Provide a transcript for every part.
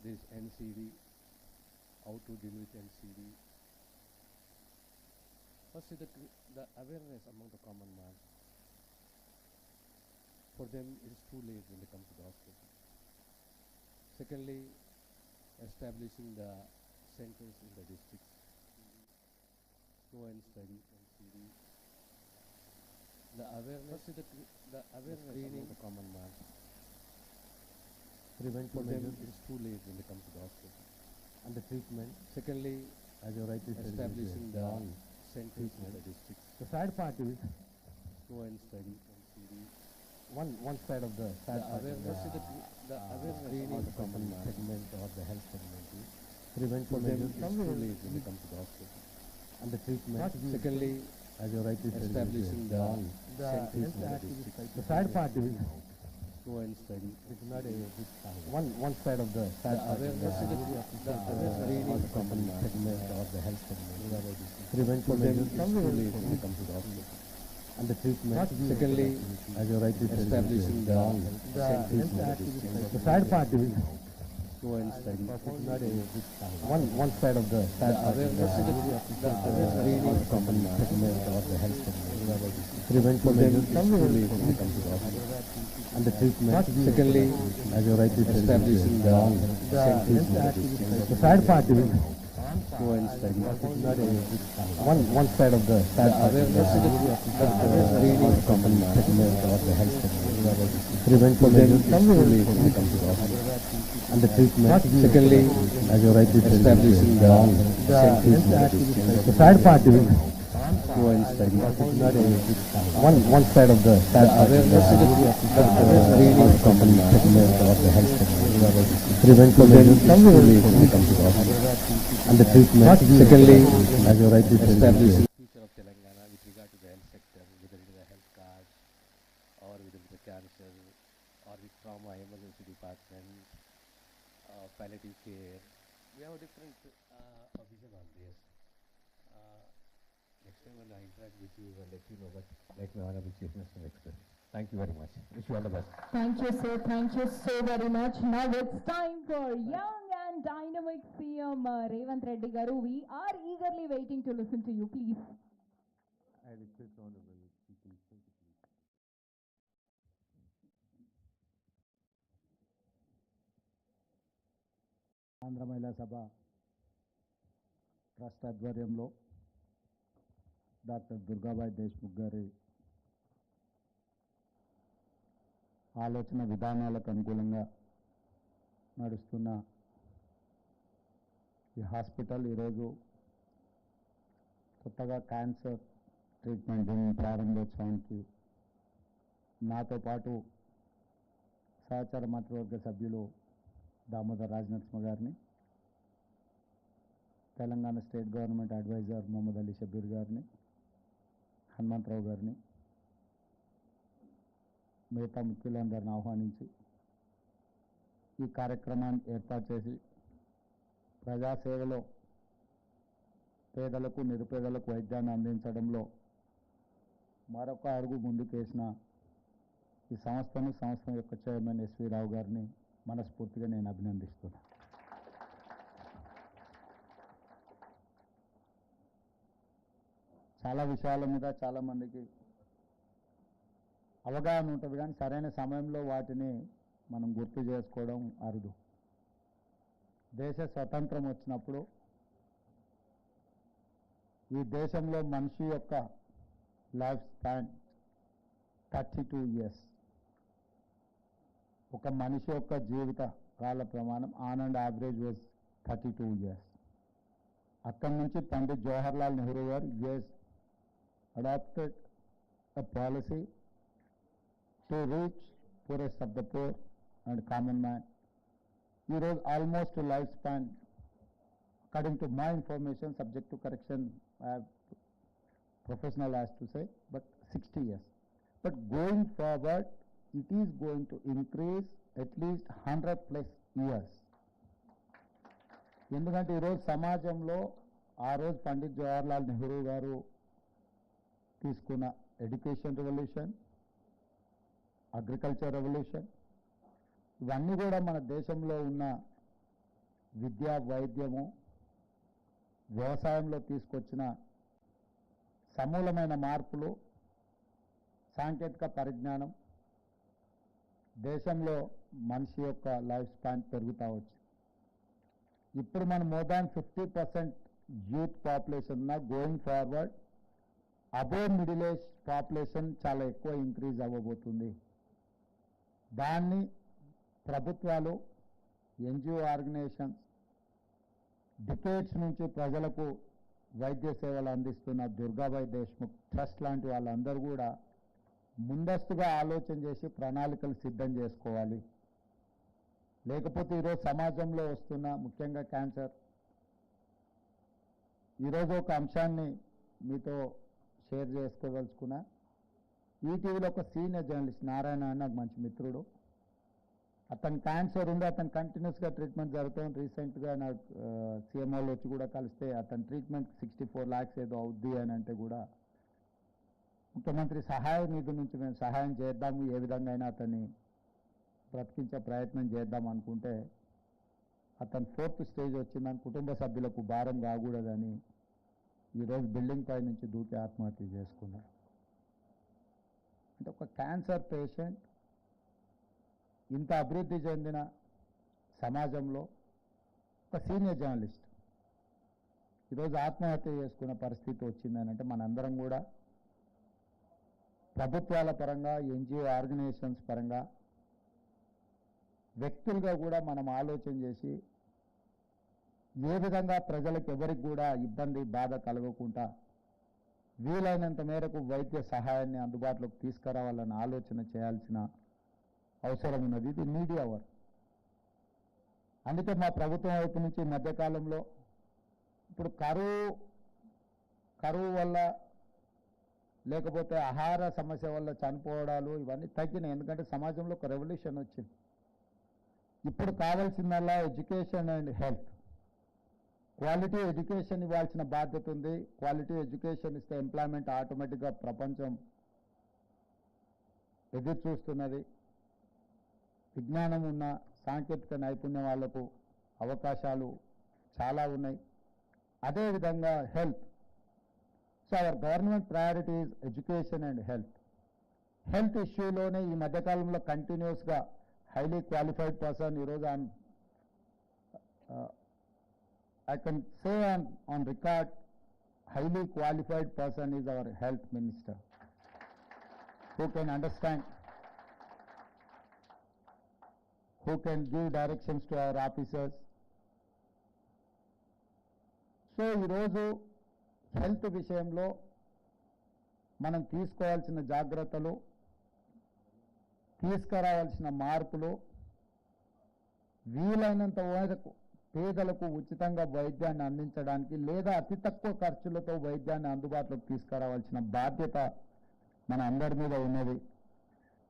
this NCD, how to deal with NCD. First is the, the awareness among the common man. For them, it is too late when they come to the hospital. Secondly, establishing the centers in the districts. Go and study NCD. The awareness is the, the awareness among the common man. Prevent For them, is too late when they come to the hospital. and the treatment Secondly, as you rightly said, uh, establishing the wrong. centers in the districts. The sad part is Go and study NCD. one one side of the The sad part is awareness the, the, cre- the uh, awareness the man. segment or the health segment is prevent For them, measures it is too late when they come to the hospital. and the treatment Secondly, as you rightly said, uh, establishing the the centers in the health districts. The sad part is go and study. It's not a good time. One, one side of the sad the is the, company segment or the health segment. It comes to the hospital. And the treatment. Secondly, as you rightly said, establishing the, the, the, sad part is go and study. It's not a good time. One, side of the sad part is the, company segment or the health segment. It comes to the hospital and the treatment. Secondly, as you rightly establishing the wrong The sad part is. One one side of the sad part is the the health comes to. And the treatment. Secondly, as you rightly establishing the wrong The sad part is one one side of the the company the health prevention and the treatment. Secondly, as you rightly said, Thank you very much. Wish you all the best. Thank you, sir. Thank you so very much. Now it's time for young and dynamic CM uh, Revant Reddy Garu. We are eagerly waiting to listen to you. Please. I request honorable chief minister to please. Andhra మహిళా సభ trust ఆధ్వర్యంలో doctor Durgabai Deshmukh గారి ఆలోచన విధానాలకు అనుకూలంగా నడుస్తున్న ఈ hospital ఈరోజు కొత్తగా క్యాన్సర్ ట్రీట్మెంట్ దీని ప్రారంభోత్సవానికి నాతో పాటు సహచార మంత్రివర్గ సభ్యులు దామోదర్ రాజనరసింహ గారిని Telangana state government adviser Mohammed Ali Shabbir గారిని హనుమంతరావు గారిని మిగతా ముఖ్యులందరిని ఆహ్వానించి ఈ కార్యక్రమాన్ని ఏర్పాటు చేసి ప్రజాసేవలో పేదలకు నిరుపేదలకు వైద్యాన్ని అందించడంలో మరొక అడుగు ముందుకేసిన ఈ సంస్థను సంస్థ యొక్క చైర్మన్ ఎస్వి రావు గారిని మనస్ఫూర్తిగా నేను అభినందిస్తున్నాను చాలా విషయాల మీద చాలామందికి అవగాహన ఉంటుంది కానీ సరైన సమయంలో వాటిని మనం గుర్తు చేసుకోవడం అరుదు. దేశ స్వతంత్రం వచ్చినప్పుడు ఈ దేశంలో మనిషి యొక్క life span thirty two years. ఒక మనిషి యొక్క జీవిత కాల ప్రమాణం on and average was thirty two years. అక్కడి నుంచి పండిత్ జవహర్లాల్ నెహ్రూ గారు us adopted a policy to reach poorest of the poor and common man. ఈరోజు almost life span according to my information subject to correction professional as to say but sixty years but going forward it is going to increase at least hundred plus years ఎందుకంటే ఈరోజు సమాజంలో ఆ రోజు పండిత్ జవహర్లాల్ నెహ్రూ గారు తీసుకున్న education revolution agriculture revolution. ఇవన్నీ కూడా మన దేశంలో ఉన్న విద్య వైద్యము వ్యవసాయంలో తీసుకొచ్చిన సమూలమైన మార్పులు సాంకేతిక పరిజ్ఞానం దేశంలో మనిషి యొక్క లైఫ్ స్పాన్ పెరుగుతూ వచ్చింది ఇప్పుడు మనం more than fifty percent youth population ఉన్న going forward above middle age population చాలా ఎక్కువ ఇంక్రీజ్ అవ్వబోతుంది. దాన్ని ప్రభుత్వాలు ఎన్జిఓ ఆర్గనైజేషన్స్ డికేట్స్ నుంచి ప్రజలకు వైద్య సేవలు అందిస్తున్న దుర్గాబాయ్ దేశ్ముఖ్ ట్రస్ట్ లాంటి వాళ్ళందరూ కూడా ముందస్తుగా ఆలోచన చేసి ప్రణాళికలు సిద్ధం చేసుకోవాలి. లేకపోతే ఈరోజు సమాజంలో వస్తున్న ముఖ్యంగా క్యాన్సర్. ఈరోజు ఒక అంశాన్ని మీతో షేర్ చేసుకోదలుచుకున్నా. ఈటీవీలో ఒక సీనియర్ జర్నలిస్ట్ నారాయణ అని నాకు మంచి మిత్రుడు. అతను క్యాన్సర్ ఉంది అతను కంటిన్యూస్గా ట్రీట్మెంట్ జరుగుతుంది. రీసెంట్గా నాకు సీఎంఓలో వచ్చి కూడా కలిస్తే అతని ట్రీట్మెంట్ సిక్స్టీ ఫోర్ ల్యాక్స్ ఏదో అవుద్ది అని అంటే కూడా ముఖ్యమంత్రి సహాయ నిధి నుంచి మేము సహాయం చేద్దాము ఏ విధంగా అయినా అతన్ని బ్రతికించే ప్రయత్నం చేద్దాం అనుకుంటే అతను ఫోర్త్ స్టేజ్ వచ్చిందని కుటుంబ సభ్యులకు భారం కాకూడదని ఈరోజు బిల్డింగ్ పై నుంచి దూకి ఆత్మహత్య చేసుకున్నాడు అంటే ఒక క్యాన్సర్ పేషెంట్ ఇంత అభివృద్ధి చెందిన సమాజంలో ఒక సీనియర్ జర్నలిస్ట్. ఈరోజు ఆత్మహత్య చేసుకున్న పరిస్థితి వచ్చిందని అంటే మనందరం కూడా ప్రభుత్వాల పరంగా ఎన్జిఓ ఆర్గనైజేషన్స్ పరంగా వ్యక్తులుగా కూడా మనం ఆలోచన చేసి ఏ విధంగా ప్రజలకు ఎవరికి కూడా ఇబ్బంది బాధ కలగకుండా వీలైనంత మేరకు వైద్య సహాయాన్ని అందుబాటులోకి తీసుకురావాలని ఆలోచన చేయాల్సిన అవసరం ఉన్నది. ఇది మీడియా అవర్ అందుకే మా ప్రభుత్వం వైపు నుంచి మధ్యకాలంలో ఇప్పుడు కరువు కరువు వల్ల లేకపోతే ఆహార సమస్య వల్ల చనిపోవడాలు ఇవన్నీ తగ్గినాయి. ఎందుకంటే సమాజంలో ఒక రెవల్యూషన్ వచ్చింది. ఇప్పుడు కావాల్సిందల్లా education and health. Quality education ఇవ్వాల్సిన బాధ్యత ఉంది. క్వాలిటీ ఎడ్యుకేషన్ ఇస్తే ఎంప్లాయ్మెంట్ ఆటోమేటిక్గా ప్రపంచం ఎదురు చూస్తున్నది విజ్ఞానం ఉన్న సాంకేతిక నైపుణ్యం వాళ్ళకు అవకాశాలు చాలా ఉన్నాయి. అదేవిధంగా health. So our government priority is education and health. Health ఇష్యూలోనే ఈ మధ్యకాలంలో కంటిన్యూస్గా హైలీ క్వాలిఫైడ్ పర్సన్ ఈరోజు ఆయన I can say on, on record, highly qualified person is our health minister, who can understand, who can give directions to our officers. So ఈరోజు health విషయంలో మనం తీసుకోవాల్సిన జాగ్రత్తలు తీసుకురావాల్సిన మార్పులు వీలైనంత వరకు పేదలకు ఉచితంగా వైద్యాన్ని అందించడానికి లేదా అతి తక్కువ ఖర్చులతో వైద్యాన్ని అందుబాటులోకి తీసుకురావాల్సిన బాధ్యత మన అందరి మీద ఉన్నది.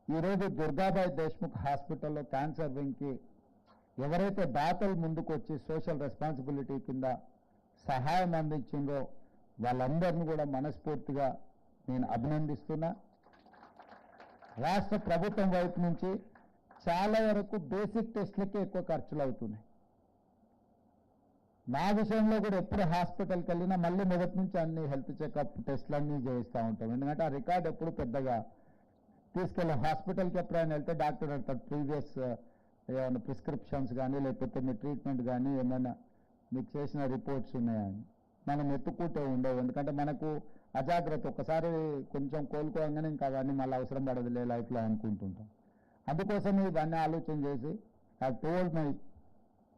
ఈరోజు దుర్గాబాయ్ దేశ్ముఖ్ హాస్పిటల్లో క్యాన్సర్ వింగ్కి ఎవరైతే దాతలు ముందుకు వచ్చి సోషల్ రెస్పాన్సిబిలిటీ కింద సహాయం అందించిందో వాళ్ళందరినీ కూడా మనస్ఫూర్తిగా నేను అభినందిస్తున్నా. రాష్ట్ర ప్రభుత్వం వైపు నుంచి చాలా వరకు బేసిక్ టెస్ట్లకే ఎక్కువ ఖర్చులు అవుతున్నాయి. నా విషయంలో కూడా ఎప్పుడు హాస్పిటల్కి వెళ్ళినా మళ్ళీ మొదటి నుంచి అన్ని హెల్త్ చెకప్ టెస్ట్లు అన్నీ చేయిస్తూ ఉంటాం. ఎందుకంటే ఆ రికార్డ్ ఎప్పుడు పెద్దగా తీసుకెళ్ళాం హాస్పిటల్కి ఎప్పుడైనా వెళ్తే డాక్టర్ అంటారు ప్రీవియస్ ఏమైనా ప్రిస్క్రిప్షన్స్ కానీ లేకపోతే మీ ట్రీట్మెంట్ కానీ ఏమైనా మీకు చేసిన రిపోర్ట్స్ ఉన్నాయని. మనం ఎత్తుకుంటూ ఉండవు. ఎందుకంటే మనకు అజాగ్రత్త ఒకసారి కొంచెం కోలుకోగానే ఇంకా అవన్నీ మళ్ళీ అవసరం పడదులే లైఫ్లో అనుకుంటుంటాం. అందుకోసం ఇవన్నీ ఆలోచన చేసి I told my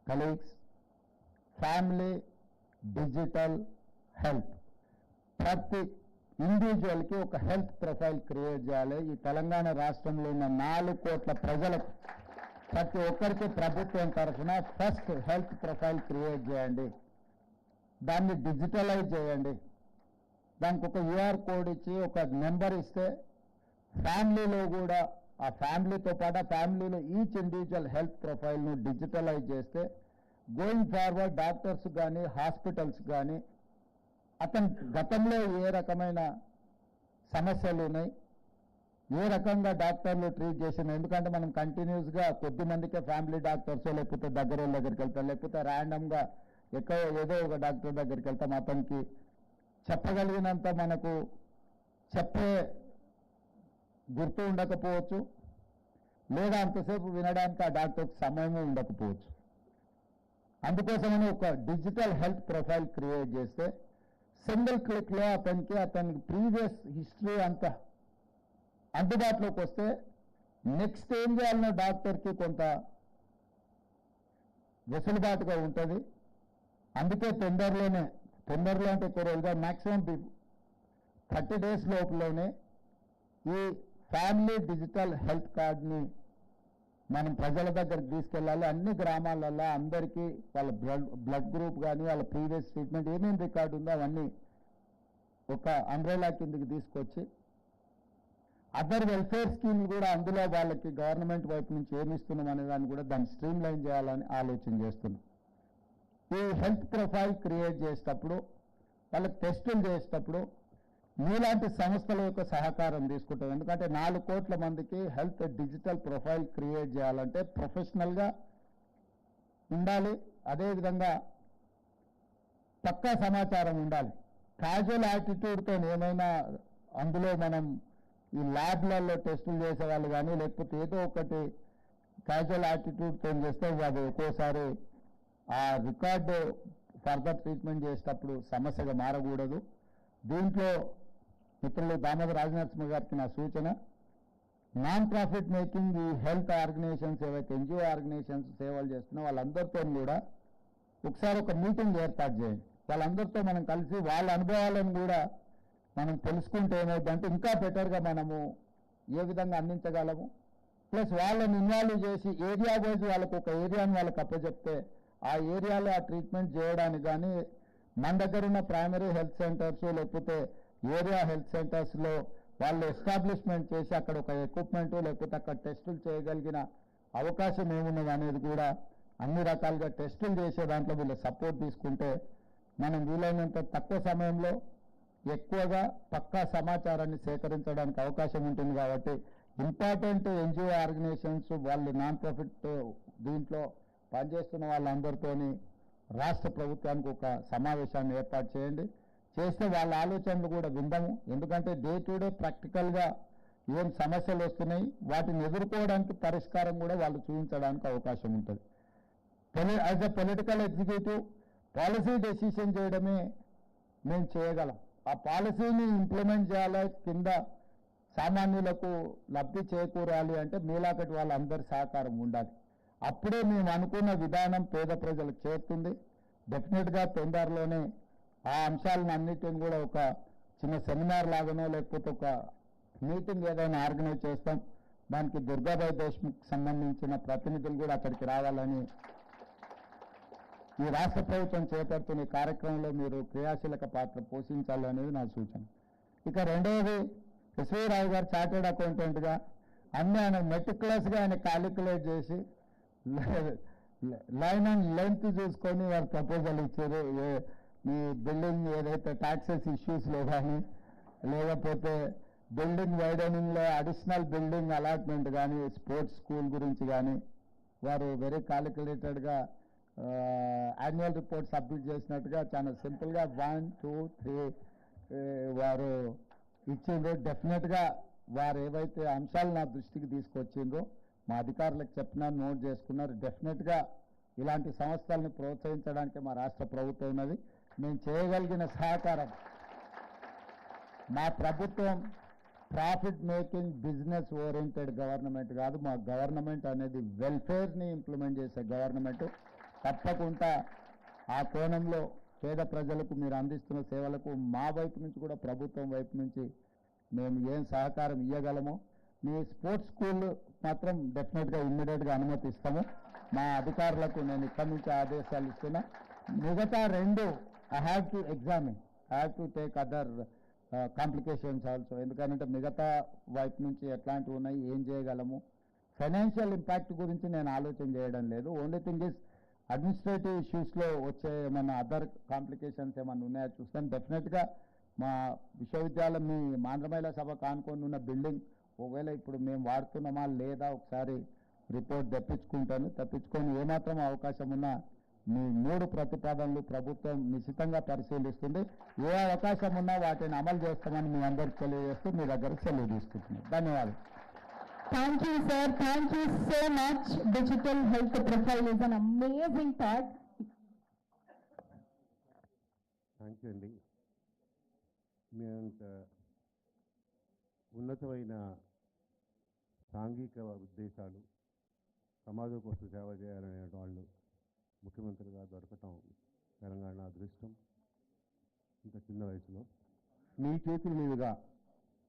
colleagues family digital health ప్రతి ఇండివిజువల్కి ఒక హెల్త్ ప్రొఫైల్ క్రియేట్ చేయాలి. ఈ తెలంగాణ రాష్ట్రంలో ఉన్న నాలుగు కోట్ల ప్రజలకు ప్రతి ఒక్కరికి ప్రభుత్వం తరఫున ఫస్ట్ హెల్త్ ప్రొఫైల్ క్రియేట్ చేయండి. దాన్ని డిజిటలైజ్ చేయండి. దానికి ఒక యూఆర్ కోడ్ ఇచ్చి ఒక నెంబర్ ఇస్తే ఫ్యామిలీలో కూడా ఆ ఫ్యామిలీతో పాటు ఆ ఫ్యామిలీలో ఈచ్ ఇండివిజువల్ హెల్త్ ప్రొఫైల్ను డిజిటలైజ్ చేస్తే గోయింగ్ ఫార్వర్డ్ డాక్టర్స్ కానీ హాస్పిటల్స్ కానీ అతని గతంలో ఏ రకమైన సమస్యలు ఉన్నాయి ఏ రకంగా డాక్టర్లు ట్రీట్ చేసిన ఎందుకంటే మనం కంటిన్యూస్గా కొద్ది మందికే ఫ్యామిలీ డాక్టర్స్ లేకపోతే దగ్గర దగ్గరికి వెళ్తాం లేకపోతే ర్యాండమ్గా ఎక్కడ ఏదో ఒక డాక్టర్ దగ్గరికి వెళ్తాం అతనికి చెప్పగలిగినంత మనకు చెప్పే గుర్తు ఉండకపోవచ్చు లేదా అంతసేపు వినడానికి ఆ డాక్టర్కి సమయమే ఉండకపోవచ్చు. అందుకోసమని ఒక డిజిటల్ హెల్త్ ప్రొఫైల్ క్రియేట్ చేస్తే సింగిల్ క్లిక్లో అతనికి అతనికి ప్రీవియస్ హిస్టరీ అంతా అందుబాటులోకి వస్తే నెక్స్ట్ ఏం చేయాలన్న డాక్టర్కి కొంత వెసులుబాటుగా ఉంటుంది. అందుకే తొందరలోనే తొందరలో అంటే కొరలుగా మ్యాక్సిమం థర్టీ డేస్ లోపలనే ఈ ఫ్యామిలీ డిజిటల్ హెల్త్ కార్డ్ని మనం ప్రజల దగ్గరికి తీసుకెళ్ళాలి. అన్ని గ్రామాలలో అందరికీ వాళ్ళ బ్లడ్ బ్లడ్ గ్రూప్ కానీ వాళ్ళ ప్రీవియస్ ట్రీట్మెంట్ ఏమేమి రికార్డు ఉందో అవన్నీ ఒక అంబ్రెలా కిందకి తీసుకొచ్చి అదర్ వెల్ఫేర్ స్కీమ్లు కూడా అందులో వాళ్ళకి గవర్నమెంట్ వైపు నుంచి ఏమి ఇస్తున్నాం అనే దాన్ని కూడా దాన్ని స్ట్రీమ్ లైన్ చేయాలని ఆలోచన చేస్తున్నాం. ఈ హెల్త్ ప్రొఫైల్ క్రియేట్ చేసేటప్పుడు వాళ్ళకి టెస్టులు చేసేటప్పుడు మీలాంటి సంస్థల యొక్క సహకారం తీసుకుంటాం. ఎందుకంటే నాలుగు కోట్ల మందికి హెల్త్ డిజిటల్ ప్రొఫైల్ క్రియేట్ చేయాలంటే ప్రొఫెషనల్గా ఉండాలి. అదేవిధంగా పక్కా సమాచారం ఉండాలి. క్యాజువల్ యాటిట్యూడ్తో ఏమైనా అందులో మనం ఈ ల్యాబ్లలో టెస్టులు చేసేవాళ్ళు కానీ లేకపోతే ఏదో ఒకటి క్యాజువల్ యాటిట్యూడ్తో చేస్తే అది ఒక్కోసారి ఆ రికార్డు ఫర్దర్ ట్రీట్మెంట్ చేసేటప్పుడు సమస్యగా మారకూడదు. దీంట్లో మిత్రులు దామోదర్ రాజనరసింహ గారికి నా సూచన నాన్ ప్రాఫిట్ మేకింగ్ ఈ హెల్త్ ఆర్గనైజేషన్స్ ఏవైతే ఎన్జిఓ ఆర్గనైజేషన్స్ సేవలు చేస్తున్నా వాళ్ళందరితో కూడా ఒకసారి ఒక మీటింగ్ ఏర్పాటు చేయండి. వాళ్ళందరితో మనం కలిసి వాళ్ళ అనుభవాలను కూడా మనం తెలుసుకుంటే ఏమవుతుందంటే ఇంకా బెటర్గా మనము ఏ విధంగా అందించగలము? ప్లస్ వాళ్ళని ఇన్వాల్వ్ చేసి ఏరియా వైజ్ వాళ్ళకు ఒక ఏరియాని వాళ్ళకి అప్పచెప్తే ఆ ఏరియాలో ఆ ట్రీట్మెంట్ చేయడానికి కానీ మన దగ్గర ఉన్న ప్రైమరీ హెల్త్ సెంటర్స్ లేకపోతే ఏరియా హెల్త్ సెంటర్స్లో వాళ్ళు ఎస్టాబ్లిష్మెంట్ చేసి అక్కడ ఒక ఎక్విప్మెంట్ లేకపోతే అక్కడ టెస్టులు చేయగలిగిన అవకాశం ఏమున్నది అనేది కూడా అన్ని రకాలుగా టెస్టులు చేసే దాంట్లో వీళ్ళు సపోర్ట్ తీసుకుంటే మనం వీలైనంత తక్కువ సమయంలో ఎక్కువగా పక్కా సమాచారాన్ని సేకరించడానికి అవకాశం ఉంటుంది కాబట్టి ఇంపార్టెంట్ ఎన్జిఓ ఆర్గనైజేషన్స్ వాళ్ళు నాన్ ప్రాఫిట్ దీంట్లో పనిచేస్తున్న వాళ్ళందరితోని రాష్ట్ర ప్రభుత్వానికి ఒక సమావేశాన్ని ఏర్పాటు చేయండి. చేస్తే వాళ్ళ ఆలోచనలు కూడా విందాము. ఎందుకంటే డే టు డే ప్రాక్టికల్గా ఏం సమస్యలు వస్తున్నాయి వాటిని ఎదుర్కోవడానికి పరిష్కారం కూడా వాళ్ళు చూపించడానికి అవకాశం ఉంటుంది. Poli as a political executive policy decision చేయడమే మేము చేయగలం. ఆ పాలసీని ఇంప్లిమెంట్ చేయాలి కింద సామాన్యులకు లబ్ధి చేకూరాలి అంటే మీలాకటి వాళ్ళందరి సహకారం ఉండాలి. అప్పుడే మేము అనుకున్న విధానం పేద ప్రజలకు చేరుతుంది. డెఫినెట్గా తొందరలోనే ఆ అంశాలను అన్నిటిని కూడా ఒక చిన్న సెమినార్ లాగానో లేకపోతే ఒక మీటింగ్ ఏదైనా ఆర్గనైజ్ చేస్తాం. దానికి దుర్గాబాయ్ దేశ్ముఖ్ సంబంధించిన ప్రతినిధులు కూడా అక్కడికి రావాలని ఈ రాష్ట్ర ప్రభుత్వం చేపడుతున్న ఈ కార్యక్రమంలో మీరు క్రియాశీలక పాత్ర పోషించాలనేది నా సూచన. ఇక రెండవది ఎస్వీ రావు గారు చార్టెడ్ అకౌంటెంట్గా అన్ని ఆయన మెటిక్యులస్గా ఆయన క్యాలిక్యులేట్ చేసి లైన్ అండ్ లెంత్ చూసుకొని వారు ప్రపోజల్ ఇచ్చారు. మీ బిల్డింగ్ ఏదైతే ట్యాక్సెస్ ఇష్యూస్లో కానీ లేకపోతే బిల్డింగ్ వైడనింగ్లో అడిషనల్ బిల్డింగ్ అలాట్మెంట్ కానీ స్పోర్ట్స్ స్కూల్ గురించి కానీ వారు వెరీ క్యాలిక్యులేటెడ్గా యాన్యువల్ రిపోర్ట్ సబ్మిట్ చేసినట్టుగా చాలా సింపుల్గా వన్ టూ త్రీ వారు ఇచ్చిండ్రు. డెఫినెట్గా వారు ఏవైతే అంశాలు నా దృష్టికి తీసుకొచ్చిండ్రో మా అధికారులకు చెప్పినా నోట్ చేసుకున్నారు. డెఫినెట్గా ఇలాంటి సంస్థలను ప్రోత్సహించడానికి మా రాష్ట్ర ప్రభుత్వం ఉన్నది. మేము చేయగలిగిన సహకారం. మా ప్రభుత్వం profit making business oriented government కాదు మా గవర్నమెంట్ అనేది వెల్ఫేర్ని ఇంప్లిమెంట్ చేసే గవర్నమెంట్ తప్పకుండా ఆ కోణంలో పేద ప్రజలకు మీరు అందిస్తున్న సేవలకు మా వైపు నుంచి కూడా ప్రభుత్వం వైపు నుంచి మేము ఏం సహకారం ఇవ్వగలమో మీ స్పోర్ట్స్ స్కూల్ మాత్రం డెఫినెట్గా ఇమ్మీడియట్గా అనుమతిస్తాము. మా అధికారులకు నేను ఇక్కడి నుంచి ఆదేశాలు ఇస్తున్నా. మిగతా రెండు I have to examine I have to take other complications also ఎందుకంటే మిగతా వైపు నుంచి ఎట్లాంటివి ఉన్నాయి ఏం చేయగలము? ఫైనాన్షియల్ ఇంపాక్ట్ గురించి నేను ఆలోచన చేయడం లేదు. ఓన్లీ థింగ్ ఇస్ అడ్మినిస్ట్రేటివ్ ఇష్యూస్లో వచ్చే ఏమైనా అదర్ కాంప్లికేషన్స్ ఏమైనా ఉన్నాయో చూస్తాను డెఫినెట్గా మా విశ్వవిద్యాలయం మీ ఆంధ్ర సభ కానుకొని ఉన్న బిల్డింగ్ ఒకవేళ ఇప్పుడు మేము వాడుతున్నామా లేదా ఒకసారి రిపోర్ట్ తెప్పించుకుంటాను. తప్పించుకొని ఏమాత్రం అవకాశం ఉన్నా మీ మూడు ప్రతిపాదనలు ప్రభుత్వం నిశ్చితంగా పరిశీలిస్తుంది ఏ అవకాశం ఉన్నా వాటిని అమలు చేస్తామని మీ అందరికి తెలియజేస్తూ మీ దగ్గర సెలవు తీసుకుంటున్నాను ధన్యవాదాలు Thank you, sir. Thank you so much. Digital health profile is an amazing part. Thank you అండి మీ అంత ఉన్నతమైన సాంఘిక ఉద్దేశాలు సమాజం కోసం సేవ చేయాలనే వాళ్ళు ముఖ్యమంత్రిగా దొరకటం తెలంగాణ అదృష్టం. ఇంత చిన్న వయసులో. మీ చేతుల మీదుగా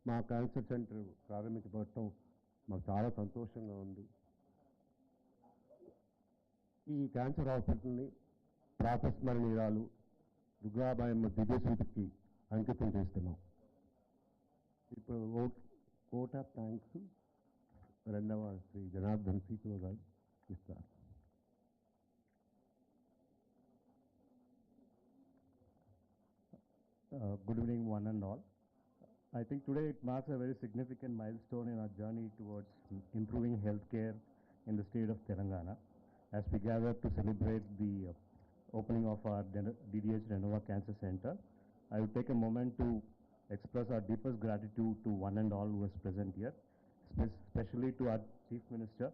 మా క్యాన్సర్ సెంటర్ ప్రారంభించబడటం మాకు చాలా సంతోషంగా ఉంది. ఈ క్యాన్సర్ హాస్పిటల్ని ప్రాతస్మరణీయాలు దుర్గాబాయమ్మ దివ్యశ్రుతికి అంకితం చేస్తున్నాం. ఇప్పుడు ఓ కోట ఆఫ్ థ్యాంక్స్ రెండవ శ్రీ జనార్దన్ సీతో గారు ఇస్తారు. Uh, Good evening, one and all. I think today it marks a very significant milestone in our journey towards improving healthcare in the state of Telangana as we gather to celebrate the uh, opening of our DDH Renova Cancer Center. I will take a moment to express our deepest gratitude to one and all who is present here, especially to our Chief Minister.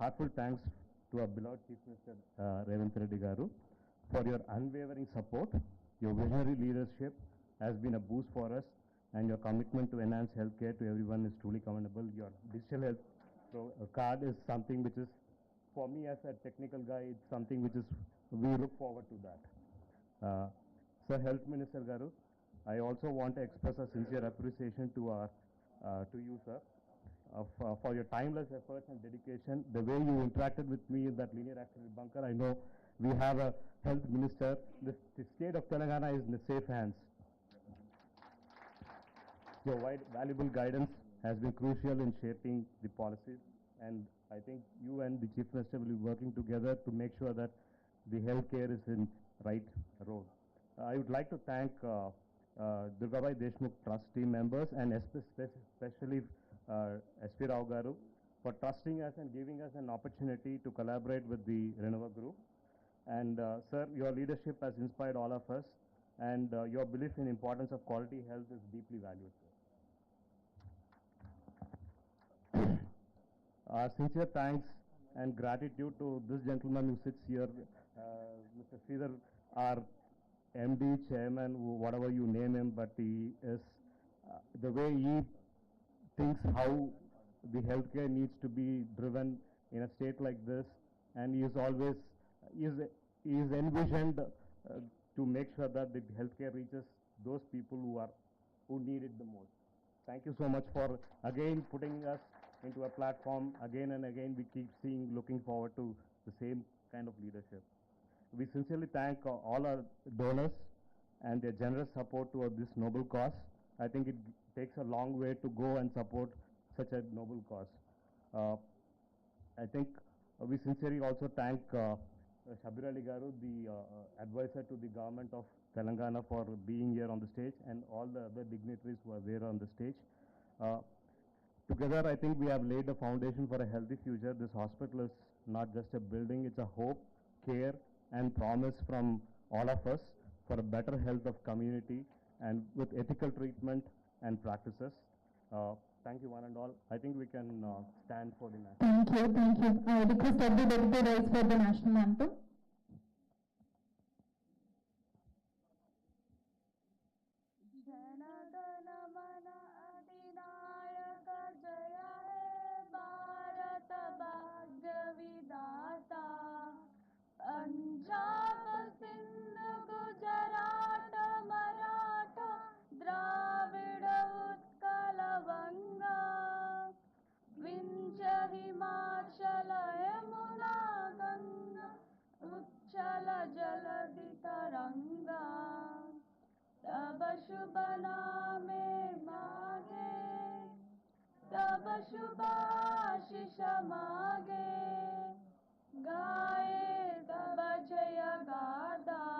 Heartfelt thanks to our beloved Chief Minister uh, Revanth Reddy Garu for your unwavering support. Your visionary leadership has been a boost for us, and your commitment to enhance healthcare to everyone is truly commendable. Your digital health uh, card is something which is, for me as a technical guy, it's something which is, we look forward to that. Uh, Sir Health Minister Garu, I also want to express a sincere appreciation to our, uh, to you, sir, uh, for your timeless efforts and dedication. The way you interacted with me in that linear activity bunker, I know we have a health minister. The, the state of Telangana is in the safe hands. Your valuable guidance has been crucial in shaping the policies, and I think you and the chief minister will be working together to make sure that the healthcare is in right road. I would like to thank uh, uh, Durgabai Deshmukh Trust team members and especially uh, SP Rao Garu for trusting us and giving us an opportunity to collaborate with the Renova Group. And uh, sir, your leadership has inspired all of us, and uh, your belief in importance of quality health is deeply valued. Our sincere thanks and gratitude to this gentleman who sits here, uh, Mr. Sridhar, our MD, chairman, whatever you name him, but he is, uh, the way he thinks how the healthcare needs to be driven in a state like this, and he is always, he is, is envisioned uh, to make sure that the healthcare reaches those people who are, who need it the most. Thank you so much for again putting us into a platform again and again. We keep seeing, looking forward to the same kind of leadership. We sincerely thank uh, all our donors and their generous support to this noble cause. I think it takes a long way to go and support such a noble cause. Uh, I think we sincerely also thank uh, uh, Shabir Ali Garu, the uh, uh, advisor to the government of Telangana for being here on the stage and all the other dignitaries who are there on the stage. Uh, Together, I think we have laid the foundation for a healthy future. This hospital is not just a building, it's a hope, care, and promise from all of us for a better health of community and with ethical treatment and practices. Uh, thank you, one and all. I think we can uh, stand for the national. Thank you, thank you. I request everybody to rise for the national anthem. शुभना में मागे तब शुभाशिष मागे। गाए तब जय गादा।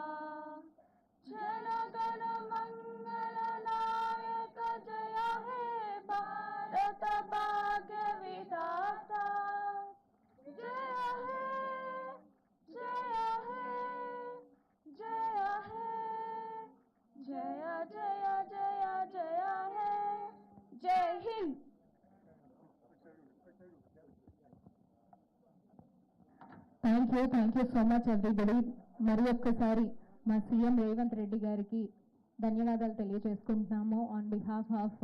Thank you thank you so much everybody మరి ఒక్కసారి మా సీఎం రేవంత్ రెడ్డి గారికి ధన్యవాదాలు తెలియజేసుకుంటున్నాము. On behalf of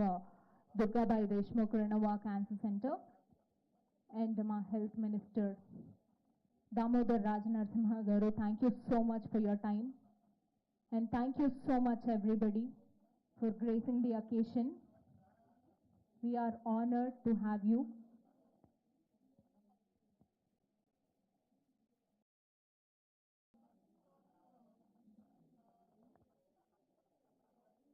Durgabai Deshmukh Renova cancer centre and మా హెల్త్ మినిస్టర్ దామోదర్ రాజనరసింహ గారు thank you so much for your time and thank you so much everybody for gracing the occasion We are honored to have you.